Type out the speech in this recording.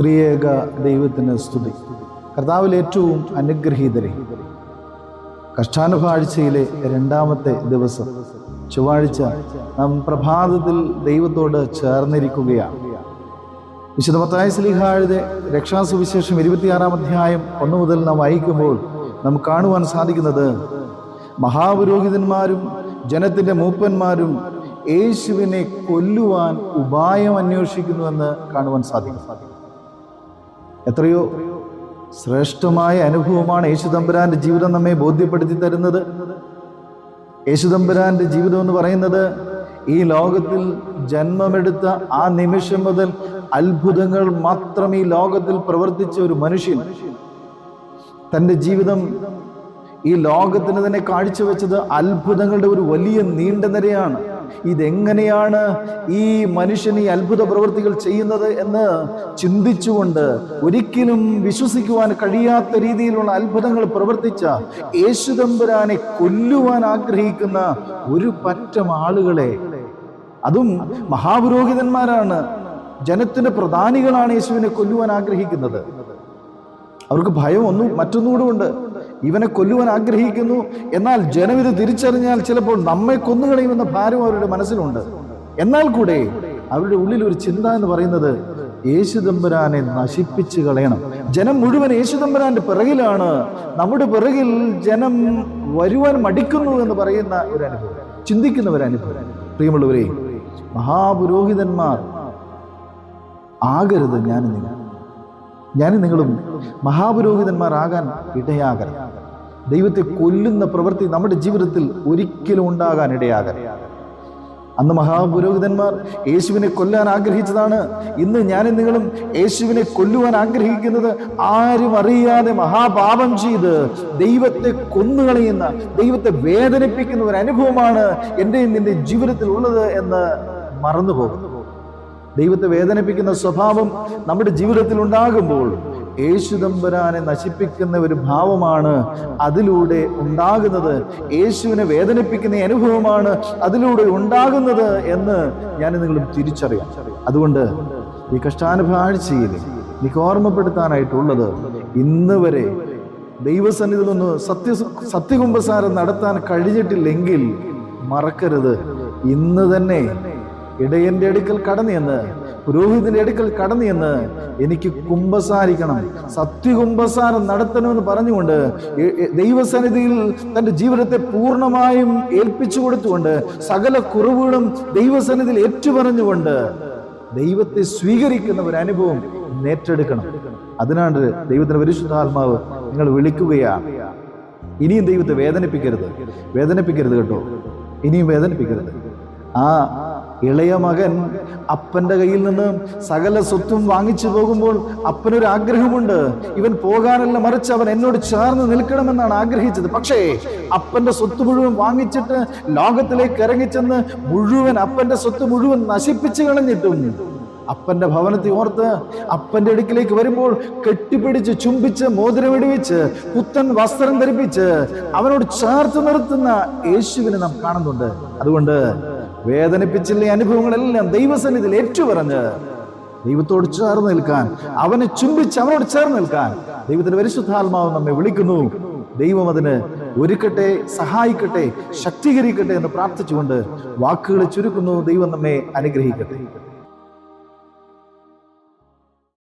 ത്രിയേക ദൈവത്തിന് സ്തുതി. കർത്താവിൽ ഏറ്റവും അനുഗ്രഹീതരെ. കഷ്ടാനുഭാഴ്ചയിലെ രണ്ടാമത്തെ ദിവസം. ചൊവ്വാഴ്ച നാം പ്രഭാതത്തിൽ ദൈവത്തോട് ചേർന്നിരിക്കുകയാണ്. വിശുദ്ധ മത്തായ സ്ലിഹാഴുതെ രക്ഷാസുവിശേഷം ഇരുപത്തിയാറാം അധ്യായം ഒന്നു മുതൽ നാം വായിക്കുമ്പോൾ നാം കാണുവാൻ സാധിക്കുന്നത് മഹാപുരോഹിതന്മാരും ജനത്തിന്റെ മൂപ്പന്മാരും യേശുവിനെ കൊല്ലുവാൻ ഉപായം അന്വേഷിക്കുന്നുവെന്ന് കാണുവാൻ സാധിക്കും. എത്രയോ ശ്രേഷ്ഠമായ അനുഭവമാണ് യേശുദമ്പുരാന്റെ ജീവിതം നമ്മെ ബോധ്യപ്പെടുത്തി തരുന്നത്. യേശുദമ്പുരാന്റെ ജീവിതം എന്ന് പറയുന്നത് ഈ ലോകത്തിൽ ജന്മമെടുത്ത ആ നിമിഷം മുതൽ അത്ഭുതങ്ങൾ മാത്രം ഈ ലോകത്തിൽ പ്രവർത്തിച്ച ഒരു മനുഷ്യൻ തന്റെ ജീവിതം ഈ ലോകത്തിന് തന്നെ കാഴ്ചവെച്ചത് അത്ഭുതങ്ങളുടെ ഒരു വലിയ നീണ്ട നിരയാണ്. ഇതെങ്ങനെയാണ് ഈ മനുഷ്യൻ ഈ അത്ഭുത പ്രവൃത്തികൾ ചെയ്യുന്നത് എന്ന് ചിന്തിച്ചുകൊണ്ട് ഒരിക്കലും വിശ്വസിക്കുവാൻ കഴിയാത്ത രീതിയിലുള്ള അത്ഭുതങ്ങൾ പ്രവർത്തിച്ച യേശുദമ്പുരാനെ കൊല്ലുവാൻ ആഗ്രഹിക്കുന്ന ഒരു പറ്റം ആളുകളെ. അതും മഹാപുരോഹിതന്മാരാണ്. ജനത്തിന്റെ പ്രധാനികളാണ് യേശുവിനെ കൊല്ലുവാൻ ആഗ്രഹിക്കുന്നത്. അവർക്ക് ഭയം ഒന്നും മറ്റൊന്നുകൂടെ ഉണ്ട്. ഇവനെ കൊല്ലുവാൻ ആഗ്രഹിക്കുന്നു. എന്നാൽ ജനം ഇത് തിരിച്ചറിഞ്ഞാൽ ചിലപ്പോൾ നമ്മെ കൊന്നുകളയുമെന്ന ഭാരം അവരുടെ മനസ്സിലുണ്ട്. എന്നാൽ കൂടെ അവരുടെ ഉള്ളിൽ ഒരു ചിന്ത എന്ന് പറയുന്നത് യേശുദമ്പുരാനെ നശിപ്പിച്ചു കളയണം. ജനം മുഴുവൻ യേശുദമ്പുരാന്റെ പിറകിലാണ്. നമ്മുടെ പിറകിൽ ജനം വരുവാൻ മടിക്കുന്നു എന്ന് പറയുന്ന ഒരു അനുഭവം. ചിന്തിക്കുന്ന ഒരു അനുഭവം. പ്രിയമുള്ളവരെ മഹാപുരോഹിതന്മാർ ആകരുത് ഞാൻ നിങ്ങൾ ഞാനും നിങ്ങളും മഹാപുരോഹിതന്മാരാകാൻ ഇടയാകരുത് ദൈവത്തെ കൊല്ലുന്ന പ്രവൃത്തി നമ്മുടെ ജീവിതത്തിൽ ഒരിക്കലും ഉണ്ടാകാൻ ഇടയാകരുത്. അന്ന് മഹാപുരോഹിതന്മാർ യേശുവിനെ കൊല്ലാൻ ആഗ്രഹിച്ചതാണ്. ഇന്ന് ഞാനും നിങ്ങളും യേശുവിനെ കൊല്ലുവാൻ ആഗ്രഹിക്കുന്നത് ആരും അറിയാതെ മഹാപാപം ചെയ്ത് ദൈവത്തെ കൊന്നുകളയുന്ന ദൈവത്തെ വേദനിപ്പിക്കുന്ന ഒരു അനുഭവമാണ് എന്റെ നിന്റെ ജീവിതത്തിൽ ഉള്ളത് എന്ന് മറന്നു പോകുന്നു ദൈവത്തെ വേദനിപ്പിക്കുന്ന സ്വഭാവം നമ്മുടെ ജീവിതത്തിൽ ഉണ്ടാകുമ്പോൾ യേശുദമ്പരാനെ നശിപ്പിക്കുന്ന ഒരു ഭാവമാണ് അതിലൂടെ ഉണ്ടാകുന്നത്. യേശുവിനെ വേദനിപ്പിക്കുന്ന അനുഭവമാണ് അതിലൂടെ ഉണ്ടാകുന്നത് എന്ന് ഞാൻ നിങ്ങളും തിരിച്ചറിയാം. അതുകൊണ്ട് ഈ കഷ്ടാനുഭാഴ്ചയിൽ എനിക്ക് ഓർമ്മപ്പെടുത്താനായിട്ടുള്ളത് ഇന്ന് വരെ ദൈവസന്നിധി നിന്ന് സത്യ സത്യകുംഭസാരം നടത്താൻ കഴിഞ്ഞിട്ടില്ലെങ്കിൽ മറക്കരുത്. ഇന്ന് തന്നെ ഇടയന്റെ അടുക്കൽ കടന്നു എന്ന് പുരോഹിതന്റെ അടുക്കൽ കടന്നു എന്ന് എനിക്ക് കുംഭസാരിക്കണം. സത്യകുംഭസാരം നടത്തണമെന്ന് പറഞ്ഞുകൊണ്ട് ദൈവസന്നിധിയിൽ തന്റെ ജീവിതത്തെ പൂർണമായും ഏൽപ്പിച്ചു കൊടുത്തുകൊണ്ട് സകല കുറവുകളും ദൈവസന്നിധിയിൽ ഏറ്റുപറഞ്ഞുകൊണ്ട് ദൈവത്തെ സ്വീകരിക്കുന്ന ഒരു അനുഭവം നേറ്റെടുക്കണം അതിനാണ് ദൈവത്തിന്റെ പരിശുദ്ധാത്മാവ് നിങ്ങൾ വിളിക്കുകയാ. ഇനിയും ദൈവത്തെ വേദനിപ്പിക്കരുത്. വേദനിപ്പിക്കരുത് കേട്ടോ. ഇനിയും വേദനിപ്പിക്കരുത്. ആ ഇളയ മകൻ അപ്പന്റെ കയ്യിൽ നിന്ന് സകല സ്വത്തും വാങ്ങിച്ചു പോകുമ്പോൾ അപ്പനൊരു ആഗ്രഹമുണ്ട്. ഇവൻ പോകാനല്ല മറിച്ച് അവൻ എന്നോട് ചേർന്ന് നിൽക്കണമെന്നാണ് ആഗ്രഹിച്ചത്. പക്ഷേ അപ്പന്റെ സ്വത്ത് മുഴുവൻ വാങ്ങിച്ചിട്ട് ലോകത്തിലേക്ക് ഇറങ്ങിച്ചെന്ന് മുഴുവൻ അപ്പന്റെ സ്വത്ത് മുഴുവൻ നശിപ്പിച്ചു കളഞ്ഞിട്ടും. അപ്പന്റെ ഭവനത്തെ ഓർത്ത് അപ്പന്റെ അടുക്കിലേക്ക് വരുമ്പോൾ കെട്ടിപ്പിടിച്ച് ചുംബിച്ച് മോതിരമിടിവിച്ച് പുത്തൻ വസ്ത്രം ധരിപ്പിച്ച് അവനോട് ചേർത്ത് നിർത്തുന്ന യേശുവിനെ നാം കാണുന്നുണ്ട്. അതുകൊണ്ട് വേദനിപ്പിച്ചില്ല അനുഭവങ്ങളെല്ലാം ദൈവസന്നിധിയിൽ ഏറ്റുപറഞ്ഞ് ദൈവത്തോട് ചേർന്ന് നിൽക്കാൻ അവനെ ചുംബിച്ച് അവനോട് ചേർന്ന് നിൽക്കാൻ ദൈവത്തിന്റെ പരിശുദ്ധാത്മാവ് നമ്മെ വിളിക്കുന്നു. ദൈവം അതിന് ഒരുക്കട്ടെ സഹായിക്കട്ടെ ശക്തീകരിക്കട്ടെ എന്ന് പ്രാർത്ഥിച്ചുകൊണ്ട് വാക്കുകൾ ചുരുക്കുന്നു. ദൈവം നമ്മെ അനുഗ്രഹിക്കട്ടെ.